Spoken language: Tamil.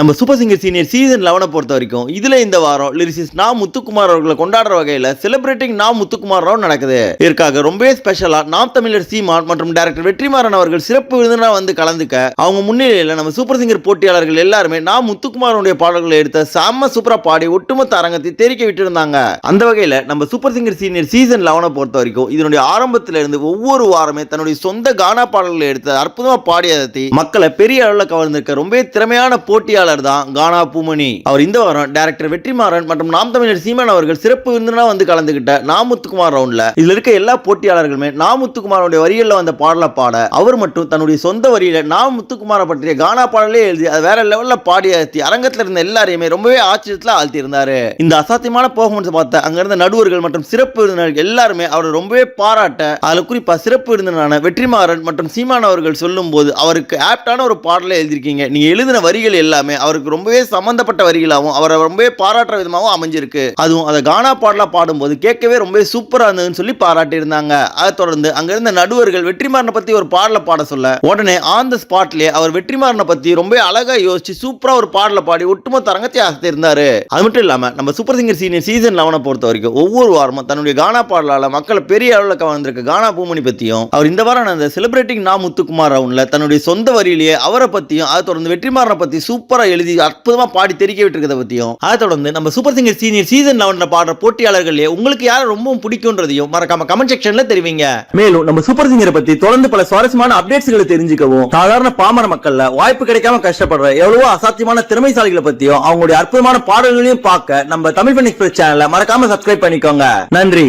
நம்ம சூப்பர் சிங்கர் சீனியர் சீசன் லெவனை பொறுத்த வரைக்கும் இதுல இந்த வாரம் லிரிசிஸ் நா முத்துக்குமார் அவர்களை கொண்டாடுற வகையில் செலிப்ரேட்டிங் நா முத்துக்குமார் ராவ் நடக்குது. இதற்காக ரொம்பவே ஸ்பெஷலா நாம் தமிழர் சீமான் மற்றும் டேரக்டர் வெற்றிமாறன் அவர்கள் சிறப்பு விருந்தினராக வந்து கலந்துக்க அவங்க முன்னிலையில நம்ம சூப்பர் சிங்கர் போட்டியாளர்கள் எல்லாருமே நா முத்துக்குமாரனுடைய பாடல்களை எடுத்த செம்ம சூப்பராக பாடி ஒட்டுமொத்த அரங்கத்தை தெரிக்க விட்டுருந்தாங்க. அந்த வகையில் நம்ம சூப்பர் சிங்கர் சீனியர் சீசன் லெவனை பொறுத்த வரைக்கும் இதனுடைய ஆரம்பத்துல இருந்து ஒவ்வொரு வாரமே தன்னுடைய சொந்த கானா பாடல்களை எடுத்து அற்புதமாக பாடியதை மக்களை பெரிய அளவில் கவர்ந்திருக்க ரொம்பவே திறமையான போட்டியாளர் தான் கானா பூமணி. அவர் இந்த வாரம் டைரக்டர் வெற்றிமாறன் மற்றும் நாம் தமிழர் சீமான் அவர்கள் சிறப்பு விருந்தினா வந்து கலந்துகிட்ட நாமுத்துக்குமார் ரவுண்ட்ல இதுல இருக்க எல்லா போட்டியாளர்களுமே நாமுத்துக்குமாரோட வரிகள்ல வந்த பாடலை பாட அவர் மட்டும் தன்னுடைய சொந்த வரியில நாமுத்துக்குமாரை பற்றிய கானா பாடலே எழுதி அது வேற லெவல்ல பாடி அழுத்தி அரங்கத்துல இருந்த எல்லாரையுமே ரொம்பவே ஆச்சரியத்துல ஆழ்த்தி இருந்தாரு இந்த அசாத்தியமான பெர்ஃபார்மன்ஸ் பார்த்த அங்க இருந்த நடுவர்கள் மற்றும் சிறப்பு விருந்தினர்கள் எல்லாருமே அவரை ரொம்பவே பாராட்ட அதுல குறிப்பா சிறப்பு விருந்தினரான வெற்றிமாறன் மற்றும் சீமான் அவர்கள் சொல்லும் போது அவருக்கு ஆப்டான ஒரு பாடலை எழுதியிருக்கீங்க. நீங்க எழுதின வரிகள் எல்லாமே அவருக்கு ரொம்பவே சம்பந்தப்பட்ட வரிகளாகவும் அவரை ரொம்பவே பாராட்டுற விதமாகவும் அமைஞ்சிருக்கு. அதுவும் அதை கானா பாடலா பாடும்போது கேட்கவே ரொம்பவே சூப்பரா இருந்ததுன்னு சொல்லி பாராட்டியிருந்தாங்க. அதை தொடர்ந்து அங்க இருந்த நடுவர்கள் வெற்றிமாறனை பத்தி ஒரு பாடலை பாட சொல்ல உடனே ஆன் த ஸ்பாட்லேயே அவர் வெற்றிமாறனை பற்றி ரொம்ப அழகா யோசிச்சு சூப்பரா ஒரு பாடலை பாடி ஒட்டுமொத்த அரங்கத்தை அசத்திருந்தாரு. அது மட்டும் இல்லாம நம்ம சூப்பர் சிங்கர் சீனியர் சீசன் லெவனை பொறுத்த வரைக்கும் ஒவ்வொரு வாரமும் தன்னுடைய கானா பாடலால் மக்களை பெரிய அளவில் கவர்ந்திருக்க கானா பூமணி பற்றியும் அவர் இந்த வாரம் அந்த செலிப்ரேட்டிங் நா முத்துக்குமார் ரவுண்டில் தன்னுடைய சொந்த வரியிலேயே அவரை பற்றியும் அதை தொடர்ந்து வெற்றிமாறனை பத்தி சூப்பரா எழுதி அற்புதமா பாடி தெரிக்க விட்டுருக்கதை பத்தியும். அதை தொடர்ந்து நம்ம சூப்பர் சிங்கர் சீனியர் சீசன் லெவன்ல பாடுற போட்டியாளர்களே உங்களுக்கு யாரை ரொம்பவும் பிடிக்கும்ன்றதையும் மறக்காம கமெண்ட் செக்ஷன்ல தெரிவிங்க. மேலும் நம்ம சூப்பர் சிங்கரை பத்தி தொடர்ந்து பல சுவாரஸ்யமான அப்டேட்ஸ்களை தெரிஞ்சுக்கவும் சாதாரண பாமர மக்கள்ல வாய்ப்பு கிடைக்காம கஷ்டப்படுற எவ்வளவோ அசாத்தியமான திறமைசாலிகளை பத்தியும் அவங்களுடைய அற்புதமான பாடல்களையும் பார்க்க நம்ம தமிழ் பண்ணி எக்ஸ்பிரஸ் சேனலை மறக்காம சப்ஸ்கிரைப் பண்ணிக்கோங்க. நன்றி.